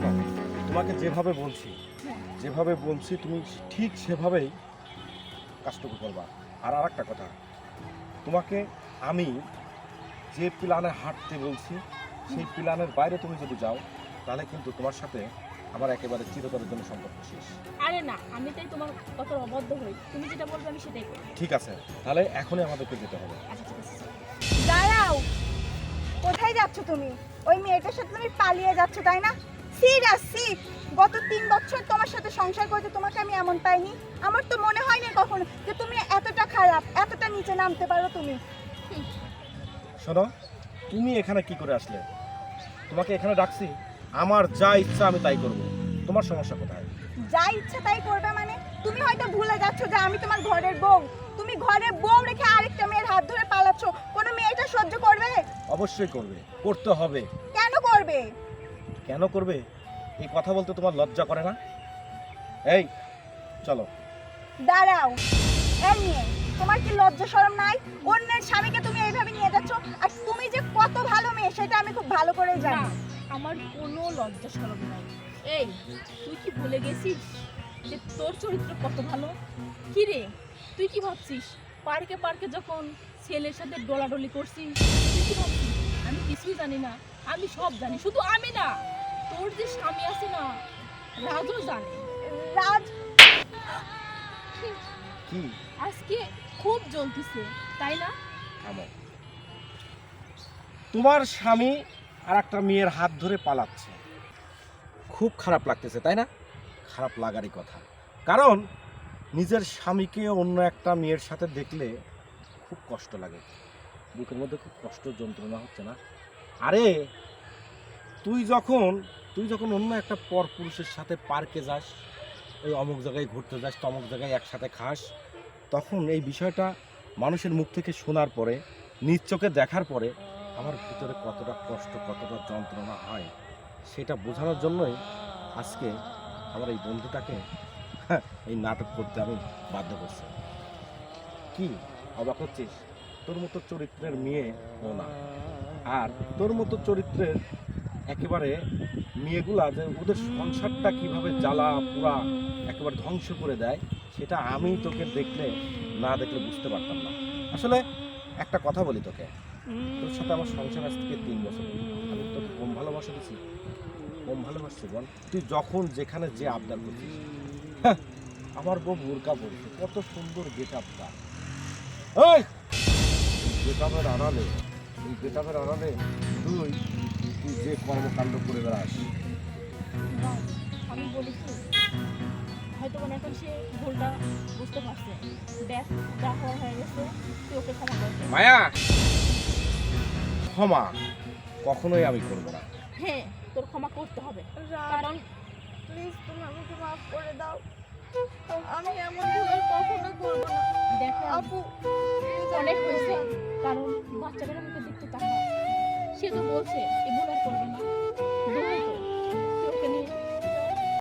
শোনো তোমাকে যেভাবে বলছি যেভাবে বলছি তুমি ঠিক সেভাবেই কাজটুকু করবা। আর আর একটা কথা তোমাকে আমি যে প্ল্যানে হাঁটতে বলছি সেই প্ল্যানের বাইরে তুমি যদি যাও তাহলে কিন্তু তোমার সাথে আমার একেবারে চিরতরের জন্য সম্পর্ক শেষ। আরে না আমি তাই তোমার কত অবদ্ধ হই। তুমি যেটা বলবে আমি সেটাই করব। ঠিক আছে তাহলে এখনই আমাদেরকে যেতে হবে। আচ্ছা ঠিক দাঁড়াও কোথায় যাচ্ছ তুমি? ওই মেয়েটার সাথে তুমি পালিয়ে যাচ্ছ তাই না? সিরিয়াস সি গত তিন বছর তোমার সাথে সংসার করতে তোমাকে আমি এমন পাইনি। আমার তো মনে হয়নি কখনো যে তুমি এতটা খারাপ এতটা নিচে নামতে পারো তুমি। শোনো তুমি এখানে কি করে আসলে? তোমাকে এখানে ডাকছি আমার যা ইচ্ছা আমি তাই করব। তোমার সমস্যা কোথায়? যা ইচ্ছা তাই করবে মানে? তুমি হয়তো ভুলে যাচ্ছ যে আমি তোমার ঘরের বউ। তুমি ঘরের বউ রেখে আরেকটা মেয়ের হাত ধরে পালাচ্ছ। কোনো মেয়েটা সহ্য করবে? অবশ্যই করবে। করতে হবে। কেন করবে? কেন করবে? এই কথা বলতে তোমার লজ্জা করে না? এই চলো। দাঁড়াও। এই নিয়ে তোমার কি লজ্জা শরম নাই? অন্যের স্বামীকে তুমি এইভাবে নিয়ে যাচ্ছ আর তুমি যে কত ভালো মেয়ে সেটা আমি খুব ভালো করেই না জানি আমার কোনো লজ্জা সরম নাই। এই তুই কি ভুলে গেছিস যে তোর চরিত্র কত ভালো? কি রে তুই কি ভাবছিস? পার্কে পার্কে যখন ছেলের সাথে ডলাডলি করছিস তুই কি ভাবছিস? আমি কিছুই জানি না আমি সব জানি শুধু আমি না। তোর যে স্বামী আছে না রাজও জানে। রাজ। কি? আজকে খুব জ্বলতিছে তাই না? থামো তোমার স্বামী আর একটা মেয়ের হাত ধরে পালাচ্ছে। খুব খারাপ লাগতেছে তাই না? খারাপ লাগারই কথা। কারণ নিজের স্বামীকে অন্য একটা মেয়ের সাথে দেখলে খুব কষ্ট লাগে। বুকের মধ্যে খুব কষ্ট যন্ত্রণা হচ্ছে না? আরে তুই যখন তুই যখন অন্য একটা পর পুরুষের সাথে পার্কে যাস, ওই অমুক জায়গায় ঘুরতে যাস, তমুক জায়গায় একসাথে খাস, তখন এই বিষয়টা মানুষের মুখ থেকে শোনার পরে, নিজ চোখে দেখার পরে আমার ভিতরে কতটা কষ্ট, কতটা যন্ত্রণা হয়, সেটা বোঝানোর জন্যই আজকে আমার এই বন্ধুটাকে এই নাটক করতে আমি বাধ্য করছি। কি অবাক হচ্ছিস? তোর মতো চরিত্রের মেয়ে ও না। আর তোর মতো চরিত্রের একেবারে মেয়েগুলা যে ওদের সংসারটা কীভাবে জ্বালা পুরা একেবারে ধ্বংস করে দেয় সেটা আমি তোকে দেখলে না দেখলে বুঝতে পারতাম না। আসলে একটা কথা বলি তোকে। তোর সাথে আমার সংসার আজ থেকে তিন বছর আমি তোকে কম ভালোবাসা দিছি। কম ভালোবাসছি বল। তুই যখন যেখানে যে আবদার করছিস। হ্যাঁ, আমার বউ বোরকা পড়ছে কত সুন্দর গেট আপটা গেট আপের আড়ালে এই গেট আপের আড়ালে তুই তুই যে কর্মকাণ্ড করে বেড়াস। আমি বলি কি হয়তো মানে এখন সে ভুলটা বুঝতে পারছে। দেখ যা হওয়া হয়ে গেছে তুই ওকে ক্ষমা করে দে। মায়া! ক্ষমা কখনোই আমি করব না। হ্যাঁ তোর ক্ষমা করতে হবে। কারণ প্লিজ তুমি আমাকে মাফ করে দাও। আমি এমন ভুল কখনো করব না। দেখো আপু অনেক হয়েছে। কারণ বাচ্চাদের আমাকে সে তো বলছে এ ভুল আর করবে না।